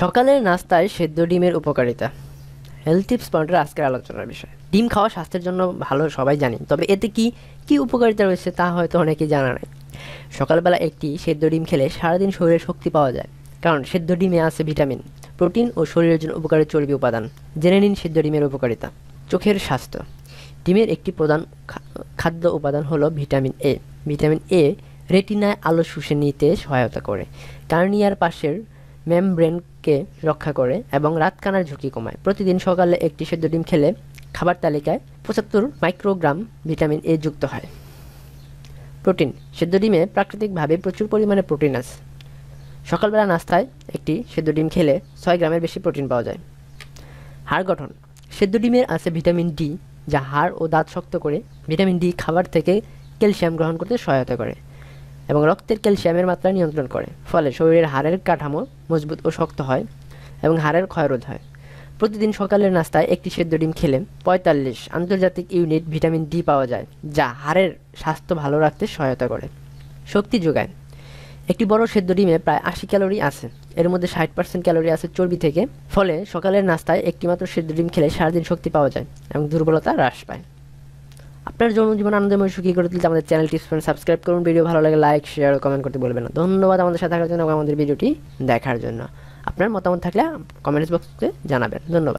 সকালের নাস্তায় সেদ্ধ ডিমের উপকারিতা। হেলথ টিপস পয়েন্টের আজকের আলোচনার বিষয়। ডিম খাওয়া স্বাস্থ্যের জন্য ভালো, সবাই জানি। তবে এতে কি কি উপকারিতা রয়েছে তা হয়তো অনেকেই জানা নেই। সকালবেলা একটি সেদ্ধ ডিম খেলে সারাদিন শরীরে শক্তি পাওয়া যায়। কারণ সেদ্ধ ডিমে আছে ভিটামিন, প্রোটিন ও শরীরের জন্য উপকারী চর্বি উপাদান। জেনে নিন সেদ্ধ ডিমের উপকারিতা। চোখের স্বাস্থ্য। ডিমের একটি প্রধান খাদ্য উপাদান হলো ভিটামিন এ ভিটামিন এ রেটিনায় আলো শুষে নিতে সহায়তা করে। কার্নিয়ার পাশের মেমব্রেনকে রক্ষা করে এবং রাতকানার ঝুঁকি কমায়। প্রতিদিন সকালে একটি সেদ্ধ ডিম খেলে খাবার তালিকায় পঁচাত্তর মাইক্রোগ্রাম ভিটামিন এ যুক্ত হয়। প্রোটিন, সেদ্ধ ডিমে প্রাকৃতিকভাবে প্রচুর পরিমাণে প্রোটিন আছে। সকালবেলা নাস্তায় একটি সেদ্ধ ডিম খেলে ছয় গ্রামের বেশি প্রোটিন পাওয়া যায়। হাড় গঠন, সেদ্ধ ডিমের আছে ভিটামিন ডি, যা হাড় ও দাঁত শক্ত করে ভিটামিন ডি খাবার থেকে ক্যালসিয়াম গ্রহণ করতে সহায়তা করে। এবং রক্তের ক্যালসিয়ামের মাত্রা নিয়ন্ত্রণ করে, ফলে শরীরের হাড়ের কাঠামো মজবুত ও শক্ত হয় এবং হাড়ের ক্ষয়রোধ হয়। প্রতিদিন সকালের নাস্তায় একটি সেদ্ধ ডিম খেলে পঁয়তাল্লিশ আন্তর্জাতিক ইউনিট ভিটামিন ডি পাওয়া যায়, যা হাড়ের স্বাস্থ্য ভালো রাখতে সহায়তা করে। শক্তি যোগায়। একটি বড় সেদ্ধ ডিমে প্রায় আশি ক্যালোরি আছে। এর মধ্যে ষাট পার্সেন্ট ক্যালোরি আছে চর্বি থেকে, ফলে সকালের নাস্তায় একটি মাত্র সেদ্ধ ডিম খেলে সারাদিন শক্তি পাওয়া যায় এবং দুর্বলতা হ্রাস পায়। আপনার জন্য জীবন আনন্দময় সুখী করে তুলতে আমাদের চ্যানেলটি সাবস্ক্রাইব করুন ভিডিও ভালো লাগে লাইক শেয়ার কমেন্ট করতে বলবেন না। ধন্যবাদ আমাদের সাথে থাকার জন্য আমাদের ভিডিওটি দেখার জন্য। আপনার মতামত থাকলে কমেন্টস বক্সে জানাবেন। ধন্যবাদ।